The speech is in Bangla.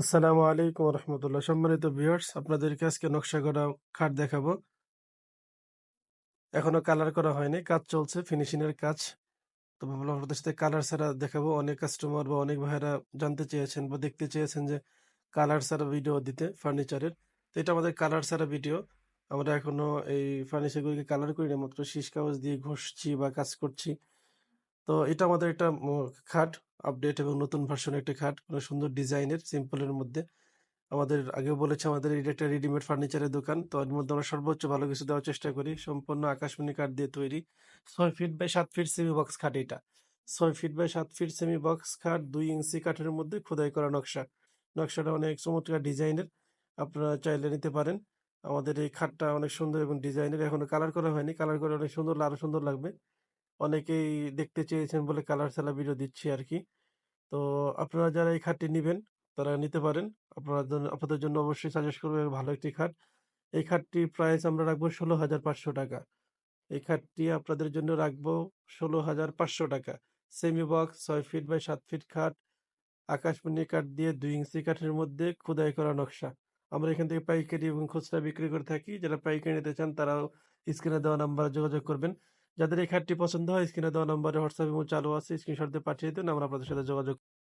আসসালামু আলাইকুম রহমতুল্লাহ। সম্মানিত ভিউয়ার্স, আপনাদেরকে আজকে নকশা করা খাট দেখাবো। এখনও কালার করা হয়নি, কাজ চলছে ফিনিশিং এর কাজ। তো ভাবলাম আপনাদের সাথে কালার ছাড়া দেখাবো, অনেক কাস্টমার বা অনেক ভাইয়েরা জানতে চেয়েছেন বা দেখতে চেয়েছেন যে কালার ছাড়া ভিডিও দিতে ফার্নিচারের তো এটা আমাদের কালার ছাড়া ভিডিও আমরা এখনও এই ফার্নিচারগুলিকে কালার করি না, মাত্র শীষ কাগজ দিয়ে ঘষছি বা কাজ করছি। তো এটা আমাদের একটা খাট আপডেট এবং নতুন ভার্সন একটা খাট। অনেক সুন্দর ডিজাইনের সিম্পলের মধ্যে। আমাদের আগেও বলেছে, আমাদের এটা একটা রেডিমেড ফার্নিচারের দোকান। তো এর মধ্যে আমরা সর্বোচ্চ ভালো কিছু দেওয়ার চেষ্টা করি। সম্পূর্ণ আকাশমণি কাঠ দিয়ে তৈরি। ছয় ফিট বাই সাত ফিট সেমি বক্স খাট এটা। ছয় ফিট বাই সাত ফিট সেমি বক্স খাট, দুই ইঞ্চি কাঠের মধ্যে খোদাই করা নকশা। নকশাটা অনেক চমৎকার ডিজাইনের আপনারা চাইলে নিতে পারেন। আমাদের এই খাটটা অনেক সুন্দর এবং ডিজাইনের এখনও কালার করা হয়নি। কালার করে অনেক সুন্দর, আরও সুন্দর লাগবে। অনেকেই দেখতে চেয়েছেন বলে কালার ছাড়া ভিডিও দিচ্ছি আর কি তো আপনারা যারা এই খাটটি নিবেন, তারা নিতে পারেন। আপনারা আপনাদের জন্য অবশ্যই সাজেস্ট করব ভালো একটি খাট। এই খাটটির প্রাইস আমরা রাখব ষোলো হাজার পাঁচশো টাকা। এই খাটটি আপনাদের জন্য রাখব ষোলো হাজার পাঁচশো টাকা। সেমি বক্স ছয় ফিট বাই সাত ফিট খাট, আকাশমণি কাঠ দিয়ে দুই ইঞ্চি কাঠের মধ্যে খোদাই করা নকশা। আমরা এখান থেকে পাইকারি এবং খুচরা বিক্রি করে থাকি। যারা পাইকারি নিতে চান, তারাও স্ক্রিনে দেওয়া নাম্বারে যোগাযোগ করবেন। যাদের এই খাটটি পছন্দ হয়, স্ক্রিনে দেওয়া নম্বরে হোয়াটসঅ্যাপ এবং চালু আছে। স্ক্রিনশট দিয়ে পাঠিয়ে দিন, আমরা আপনাদের সাথে যোগাযোগ